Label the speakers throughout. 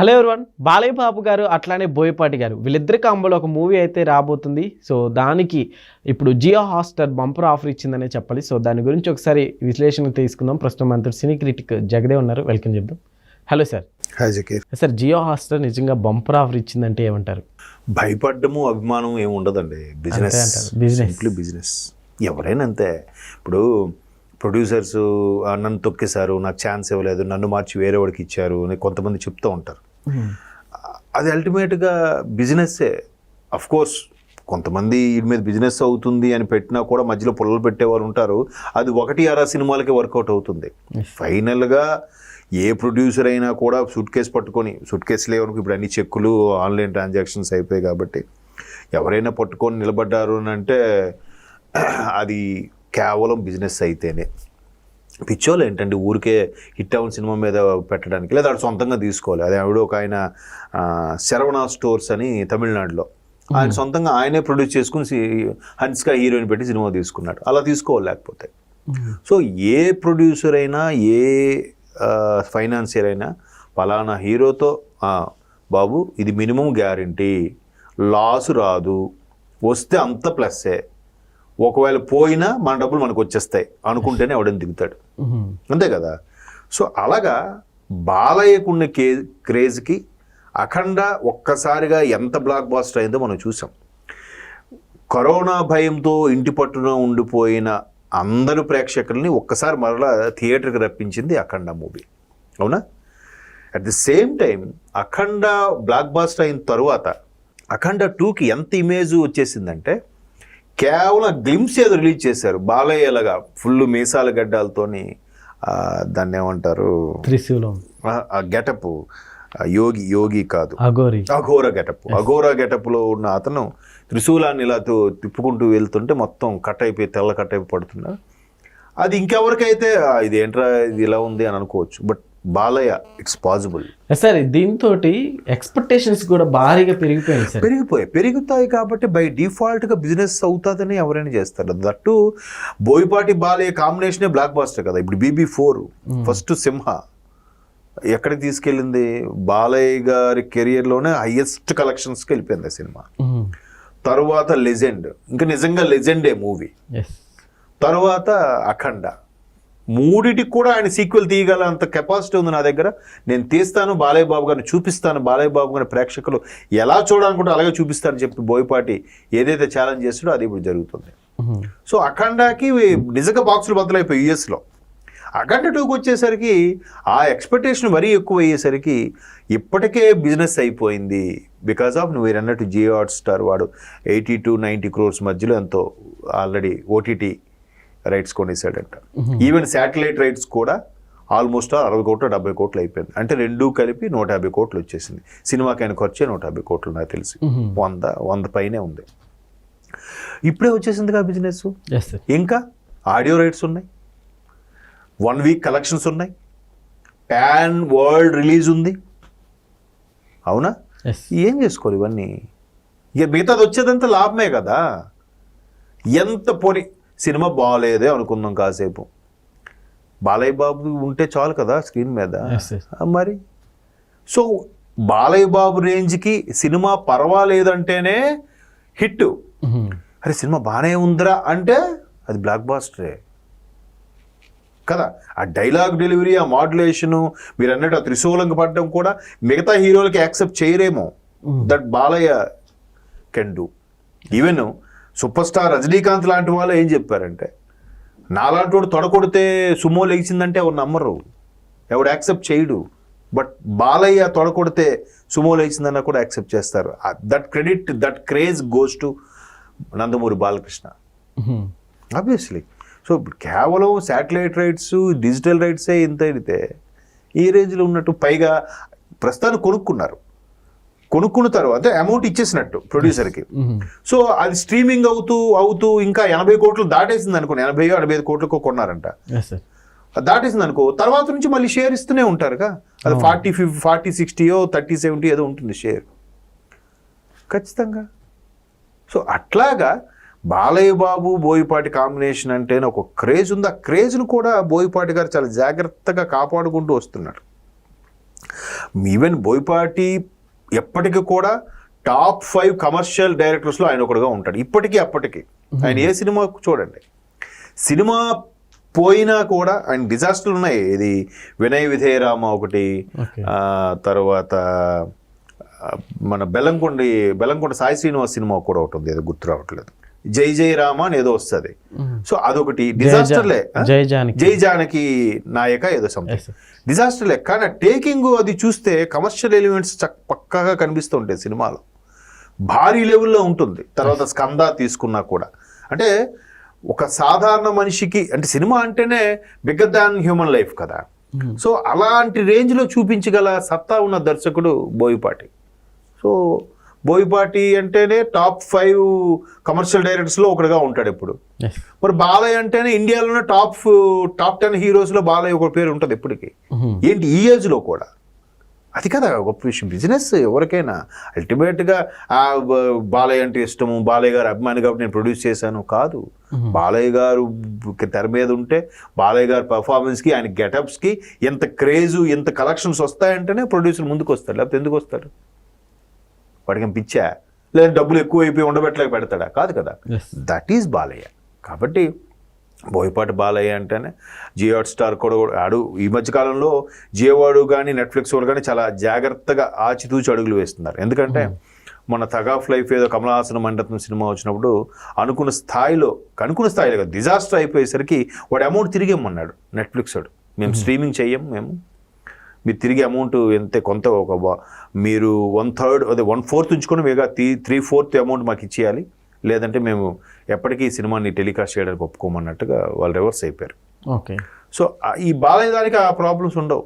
Speaker 1: Hello everyone Balayya Babu గారు అట్లానే బోయపాటి గారు. వీళ్ళిద్దరి కాంబోలో ఒక మూవీ అయితే రాబోతుంది. సో దానికి ఇప్పుడు జియో హాస్టర్ బంపర్ ఆఫర్ ఇచ్చిందనే చెప్పాలి. సో దాని గురించి ఒకసారి విశ్లేషణ తీసుకుందాం. ప్రస్తుతం మనతో సినీ క్రిటిక్ జగదే ఉన్నారు. వెల్కమ్ చెప్దాం. Hello sir. Sir Jio Hotstar నిజంగా బంపర్ ఆఫర్ ఇచ్చిందంటే ఏమంటారు?
Speaker 2: భయపడ్డము అభిమానం ఏమి ఉండదండి. బిజినెస్
Speaker 1: అంతే.
Speaker 2: సింప్లీ బిజినెస్ ఎవరైనా అంతే. ఇప్పుడు ప్రొడ్యూసర్స్ నన్ను తొక్కేశారు నాకు ఛాన్స్ ఇవ్వలేదు నన్ను మార్చి వేరే వాడికి ఇచ్చారు అని కొంతమంది చెప్తూ ఉంటారు. అది అల్టిమేట్గా బిజినెస్సే. అఫ్ కోర్స్ కొంతమంది వీడి మీద బిజినెస్ అవుతుంది అని పెట్టినా కూడా మధ్యలో పొలలు పెట్టేవారు ఉంటారు. అది ఒకటి అరా సినిమాలకి వర్కౌట్ అవుతుంది. ఫైనల్గా ఏ ప్రొడ్యూసర్ అయినా కూడా సూట్ కేసు పట్టుకొని సూట్ కేసు లేవనుకో ఇప్పుడు అన్ని చెక్కులు ఆన్లైన్ ట్రాన్సాక్షన్స్ అయిపోయాయి కాబట్టి ఎవరైనా పట్టుకొని నిలబడ్డారు అని అంటే అది కేవలం బిజినెస్ అయితేనే. పిచ్చోళ్ళు ఏంటంటే ఊరికే హిట్ అవున్ సినిమా మీద పెట్టడానికి లేదా వాడు సొంతంగా తీసుకోవాలి. అదే ఆవిడ ఒక ఆయన శరవణ స్టోర్స్ అని తమిళనాడులో. ఆయన సొంతంగా ఆయనే ప్రొడ్యూస్ చేసుకుని హన్స్కా హీరోయిన్ పెట్టి సినిమా తీసుకున్నాడు. అలా తీసుకోవాలి లేకపోతే. సో ఏ ప్రొడ్యూసర్ అయినా ఏ ఫైనాన్సియర్ అయినా ఫలానా హీరోతో "ఆ, బాబు ఇది మినిమం గ్యారంటీ. లాస్ రాదు. వస్తే అంత ప్లస్సే. ఒకవేళ పోయినా మన డబ్బులు మనకు వచ్చేస్తాయి అనుకుంటేనే ఎవడని దిగుతాడు. అంతే కదా? సో అలాగా బాలయ్యకున్న కే క్రేజ్కి అఖండ ఒక్కసారిగా ఎంత బ్లాక్ బాస్టర్ అయిందో మనం చూసాం. కరోనా భయంతో ఇంటి పట్టున ఉండిపోయిన అందరు ప్రేక్షకుల్ని ఒక్కసారి మరలా థియేటర్కి రప్పించింది అఖండ మూవీ. అవునా? At the same time Akhanda blockbuster అయిన తరువాత అఖండ టూకి ఎంత ఇమేజ్ వచ్చేసిందంటే కేవలం గ్లిమ్స్ ఏదో రిలీజ్ చేశారు. బాలయ్యలాగా ఫుల్ మీసాల గడ్డాలతోని దాన్ని ఏమంటారు?
Speaker 1: త్రిశూలం.
Speaker 2: ఆ- గెటప్ యోగి యోగి కాదు. అఘోర. గెటప్. అఘోర గెటప్లో ఉన్న అతను త్రిశూలాన్ని ఇలా తిప్పుకుంటూ వెళ్తుంటే మొత్తం కట్ అయిపోయి తెల్ల కట్ అయిపోయి పడుతున్నారు. అది ఇంకెవరికైతే "ఆ, ఇది ఏంట్రా ఇది ఇలా ఉంది అని అనుకోవచ్చు. But Balayya it's possible
Speaker 1: sir దీంతో ఎక్స్పెక్టేషన్స్ కూడా భారీగా పెరిగిపోయాయి సార్.
Speaker 2: పెరిగిపోయాయి. పెరుగుతాయి కాబట్టి బై డిఫాల్ట్గా బిజినెస్ అవుతుందని ఎవరైనా చేస్తారు. దట్టు బోయపాటి బాలయ్య కాంబినేషనే బ్లాక్ బాస్టర్ కదా. ఇప్పుడు బీబీ ఫోర్ ఫస్ట్ సింహ. ఎక్కడికి తీసుకెళ్ళింది? బాలయ్య గారి కెరియర్లోనే హైయెస్ట్ కలెక్షన్స్కి వెళ్ళిపోయింది సినిమా. తరువాత లెజెండ్ ఇంకా నిజంగా లెజెండే మూవీ తరువాత అఖండ. మూడిటికి కూడా ఆయన సీక్వెల్ తీయగల అంత కెపాసిటీ ఉంది నా దగ్గర. నేను తీస్తాను బాలయ్య బాబు గారిని చూపిస్తాను. బాలయ్య బాబు గారిని ప్రేక్షకులు ఎలా చూడాలనుకుంటే అలాగే చూపిస్తానని చెప్పి బోయపాటి ఏదైతే ఛాలెంజ్ చేస్తాడో అది ఇప్పుడు జరుగుతుంది. సో అఖండాకి నిజంగా బాక్సులు బద్దలైపోయి యుఎస్లో అఖండ టూకి వచ్చేసరికి ఆ ఎక్స్పెక్టేషన్ మరీ ఎక్కువ అయ్యేసరికి ఇప్పటికే బిజినెస్ అయిపోయింది. బికాస్ ఆఫ్ నువ్వు అన్నట్టు జియో హాట్ స్టార్ వాడు ఎయిటీ టు నైంటీ క్రోర్స్ మధ్యలో ఎంతో ఆల్రెడీ ఓటీటీ రైట్స్ కొనేసాడంట ఈవెన్ శాటిలైట్ రైట్స్ కూడా ఆల్మోస్ట్ అరవై కోట్లు డెబ్బై కోట్లు అయిపోయింది. అంటే రెండు కలిపి నూట యాభై కోట్లు వచ్చేసింది. సినిమాకి ఆయన ఖర్చే నూట యాభై కోట్లు నాకు తెలిసి. వంద వంద పైనే ఉంది. ఇప్పుడే వచ్చేసిందిగా బిజినెస్ ఇంకా ఆడియో రైట్స్ ఉన్నాయి. వన్ వీక్ కలెక్షన్స్ ఉన్నాయి. ప్యాన్ వరల్డ్ రిలీజ్ ఉంది. అవునా? ఏం చేసుకోవాలి ఇవన్నీ? ఇక మిగతాది వచ్చేదంతా లాభమే కదా. ఎంత పొని సినిమా బాగాలేదే అనుకుందాం కాసేపు. బాలయ్య బాబు ఉంటే చాలు కదా స్క్రీన్ మీద. మరి? సో బాలయ్య బాబు రేంజ్కి సినిమా పర్వాలేదంటేనే హిట్. అరే సినిమా బాగానే ఉందిరా అంటే అది బ్లాక్ బాస్టరే. కదా? ఆ డైలాగ్ డెలివరీ ఆ మాడ్యులేషను మీరు అన్నట్టు ఆ త్రిశూలంకి పడడం కూడా మిగతా హీరోలకి accept చేయరేమో that Balayya can do. Even super star Rajinikanth లాంటి వాళ్ళు ఏం చెప్పారంటే నాలాంటి వాడు తొడకొడితే సుమో లేచిందంటే ఎవరు నమ్మరు. ఎవడు యాక్సెప్ట్ చేయడు. బట్ బాలయ్య తొడకొడితే సుమో లేచిందన్న కూడా యాక్సెప్ట్ చేస్తారు. That credit that craze goes to Nandamuri Balakrishna. Obviously. So కేవలం శాటిలైట్ రైట్స్ డిజిటల్ రైట్సే ఇంత అయితే ఈ రేంజ్లో ఉన్నట్టు పైగా ప్రస్తుతానికి కొనుక్కున్నారు. కొనుక్కున్న తర్వాత అమౌంట్ ఇచ్చేసినట్టు ప్రొడ్యూసర్కి సో అది స్ట్రీమింగ్ అవుతూ అవుతూ ఇంకా ఎనభై కోట్లు దాటేసింది అనుకోండి ఎనభై ఎనభై ఐదు కోట్లకు కొన్నారంట. దాటేసింది అనుకో తర్వాత నుంచి మళ్ళీ షేర్ ఇస్తూనే ఉంటారుగా అది ఫార్టీ ఫిఫ్ ఫార్టీ సిక్స్టీయో థర్టీ సెవెంటీ ఏదో ఉంటుంది షేర్ ఖచ్చితంగా. సో అట్లాగా బాలయ్య బాబు బోయపాటి కాంబినేషన్ అంటేనే ఒక క్రేజ్ ఉంది. ఆ క్రేజ్ను కూడా బోయపాటి గారు చాలా జాగ్రత్తగా కాపాడుకుంటూ వస్తున్నాడు ఈవెన్ బోయపాటి ఎప్పటికీ కూడా టాప్ ఫైవ్ కమర్షియల్ డైరెక్టర్స్లో ఆయన ఒకడుగా ఉంటాడు. ఇప్పటికీ అప్పటికి. ఆయన ఏ సినిమా చూడండి. సినిమా పోయినా కూడా ఆయన డిజాస్టర్లు ఉన్నాయి. ఇది వినయ్ విధేయరామ ఒకటి తర్వాత మన బెల్లంకొండ బెల్లంకొండ సాయి శ్రీనివాస్ సినిమా కూడా ఒకటి ఉంది. ఏదో గుర్తు రావట్లేదు. జై జై రామ అని ఏదో వస్తుంది. సో అదొకటి. డిజాస్టర్లే?
Speaker 1: జై జానకి.
Speaker 2: జై జానకి నాయక ఏదో సంథింగ్. డిజాస్టర్లే కానీ టేకింగ్ అది చూస్తే కమర్షియల్ ఎలిమెంట్స్ పక్కాగా కనిపిస్తూ ఉంటాయి సినిమాలో. భారీ లెవెల్లో ఉంటుంది. తర్వాత స్కంద తీసుకున్నా కూడా. అంటే ఒక సాధారణ మనిషికి అంటే సినిమా అంటేనే బిగ్గర్ దాన్ హ్యూమన్ లైఫ్ కదా. సో అలాంటి రేంజ్లో చూపించగల సత్తా ఉన్న దర్శకుడు బోయపాటి. సో బోయపాటి అంటేనే టాప్ ఫైవ్ కమర్షియల్ డైరెక్టర్స్లో ఒకటిగా ఉంటాడు ఇప్పుడు. మరి బాలయ్య అంటేనే ఇండియాలోనే టాప్ టాప్ టెన్ హీరోస్లో బాలయ్య ఒక పేరు ఉంటుంది ఎప్పటికీ.
Speaker 1: Mhm.
Speaker 2: ఏంటి ఈ ఏజ్లో కూడా? అది కదా గొప్ప విషయం. బిజినెస్ ఎవరికైనా అల్టిమేట్గా బాలయ్య అంటే ఇష్టము బాలయ్య గారు అభిమాని కాబట్టి నేను ప్రొడ్యూస్ చేశాను కాదు. బాలయ్య గారు తెర మీద ఉంటే బాలయ్య గారు పర్ఫార్మెన్స్కి ఆయన గెటప్స్కి ఎంత క్రేజు ఎంత కలెక్షన్స్ వస్తాయంటేనే ప్రొడ్యూసర్ ముందుకు వస్తాడు లేకపోతే ఎందుకు వస్తాడు? వాడికి పిచ్చా లేదా డబ్బులు ఎక్కువ అయిపోయి ఉండబెట్టలేక పెడతాడా? కాదు కదా. That is Balayya. కాబట్టి బోయపాటి బాలయ్య అంటేనే జియో స్టార్ కూడా ఆడు ఈ మధ్యకాలంలో జియో వాడు కానీ నెట్ఫ్లిక్స్ వాడు కానీ చాలా జాగ్రత్తగా ఆచితూచి అడుగులు వేస్తున్నారు. ఎందుకంటే మన తగాఫ్ లైఫ్ ఏదో కమలహాసన మండపం సినిమా వచ్చినప్పుడు అనుకున్న స్థాయిలో అనుకున్న స్థాయిలో డిజాస్టర్ అయిపోయేసరికి వాడు అమౌంట్ తిరిగి ఇమ్మన్నాడు నెట్ఫ్లిక్స్ వాడు. మేము స్ట్రీమింగ్ చెయ్యం మేము మీరు తిరిగి అమౌంట్ ఎంత కొంత ఒక మీరు వన్ థర్డ్ అదే వన్ ఫోర్త్ ఉంచుకొని మిగతా త్రీ త్రీ ఫోర్త్ అమౌంట్ మాకు ఇచ్చేయాలి. లేదంటే మేము ఎప్పటికీ ఈ సినిమాని టెలికాస్ట్ చేయడానికి ఒప్పుకోమన్నట్టుగా వాళ్ళు రివర్స్ అయిపోయారు.
Speaker 1: ఓకే.
Speaker 2: సో ఈ బాలయ్య దానికి ఆ ప్రాబ్లమ్స్ ఉండవు.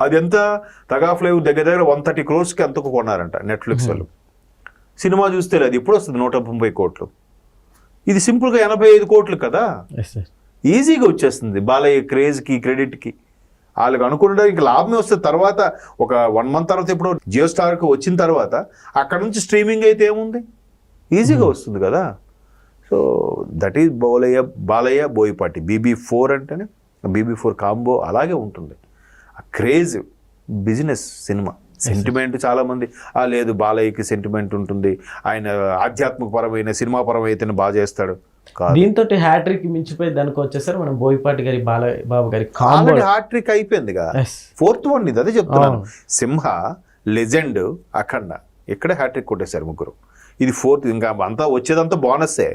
Speaker 2: అది ఎంత? తగాఫ్ లైవ్ దగ్గర దగ్గర వన్ థర్టీ క్రోర్స్కి ఎంతకు కొన్నారంట నెట్ఫ్లిక్స్ వాళ్ళు. సినిమా చూస్తే అది ఎప్పుడు వస్తుంది నూట ముప్పై కోట్లు. ఇది సింపుల్గా ఎనభై ఐదు కోట్లు కదా? ఈజీగా వచ్చేస్తుంది. బాలయ్య క్రేజ్కి క్రెడిట్కి. వాళ్ళకి అనుకుంటే ఇంక లాభమే వస్తుంది. తర్వాత ఒక వన్ మంత్ తర్వాత ఇప్పుడు జియో స్టార్కి వచ్చిన తర్వాత అక్కడ నుంచి స్ట్రీమింగ్ అయితే ఏముంది? ఈజీగా వస్తుంది కదా. So that is Balayya Balayya Boyapati BB four అంటేనే బీబీ ఫోర్ కాంబో అలాగే ఉంటుంది. ఆ క్రేజ్ బిజినెస్ సినిమా సెంటిమెంట్ చాలా మంది ఆ లేదు బాలయ్యకి సెంటిమెంట్ ఉంటుంది. ఆయన ఆధ్యాత్మిక పరమైన సినిమా పరమైతేనే బాగా చేస్తాడు.
Speaker 1: దీంతో హ్యాట్రిక్ మించిపోయి దానికి వచ్చేసరి మనం బోయపాటి గారి బాలయ్య బాబు గారి కాంబో.
Speaker 2: ఆల్రెడీ హార్ట్ ట్రిక్ అయిపోయిందిగా.
Speaker 1: ఎస్
Speaker 2: ఫోర్త్ వన్ ఇది అదే చెప్తున్నాను. సింహ లెజెండ్ అఖండ. ఇక్కడే హ్యాట్ ట్రిక్ కొట్టేశారు ముగ్గురు. ఇది ఫోర్త్ ఇంకా అంతా వచ్చేదంతా బోనస్సే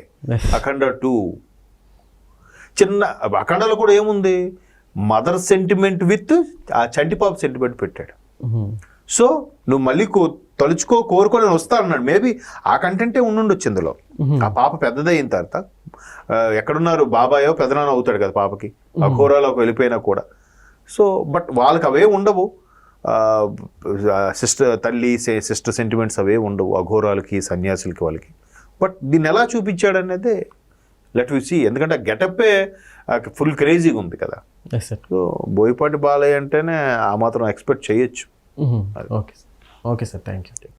Speaker 2: అఖండ టూ చిన్న అఖండలో కూడా ఏముంది? మదర్ సెంటిమెంట్ విత్ ఆ చంటిపాప సెంటిమెంట్ పెట్టాడు. సో నువ్వు మళ్ళీ తలుచుకో కోరుకొని వస్తా అన్నాడు. మేబీ ఆ కంటెంటే ఉండుండొచ్చు ఇందులో. ఆ పాప పెద్దదైన తర్వాత ఎక్కడున్నారు? బాబాయో పెదనాన్న అవుతాడు కదా పాపకి. ఆ కూరలోకి వెళ్ళిపోయినా కూడా. సో బట్ వాళ్ళకి అవే ఉండవు. సిస్టర్ తల్లి సిస్టర్ సెంటిమెంట్స్ అవే ఉండవు అఘోరాలకి సన్యాసులకి వాళ్ళకి. బట్ దీన్ని ఎలా చూపించాడు అనేది లెట్ వి సీ ఎందుకంటే గెటప్పే ఫుల్ క్రేజీగా ఉంది కదా. సో బోయపాటి బాలయ్య అంటేనే ఆ మాత్రం ఎక్స్పెక్ట్ చేయొచ్చు.
Speaker 1: Okay okay sir thank you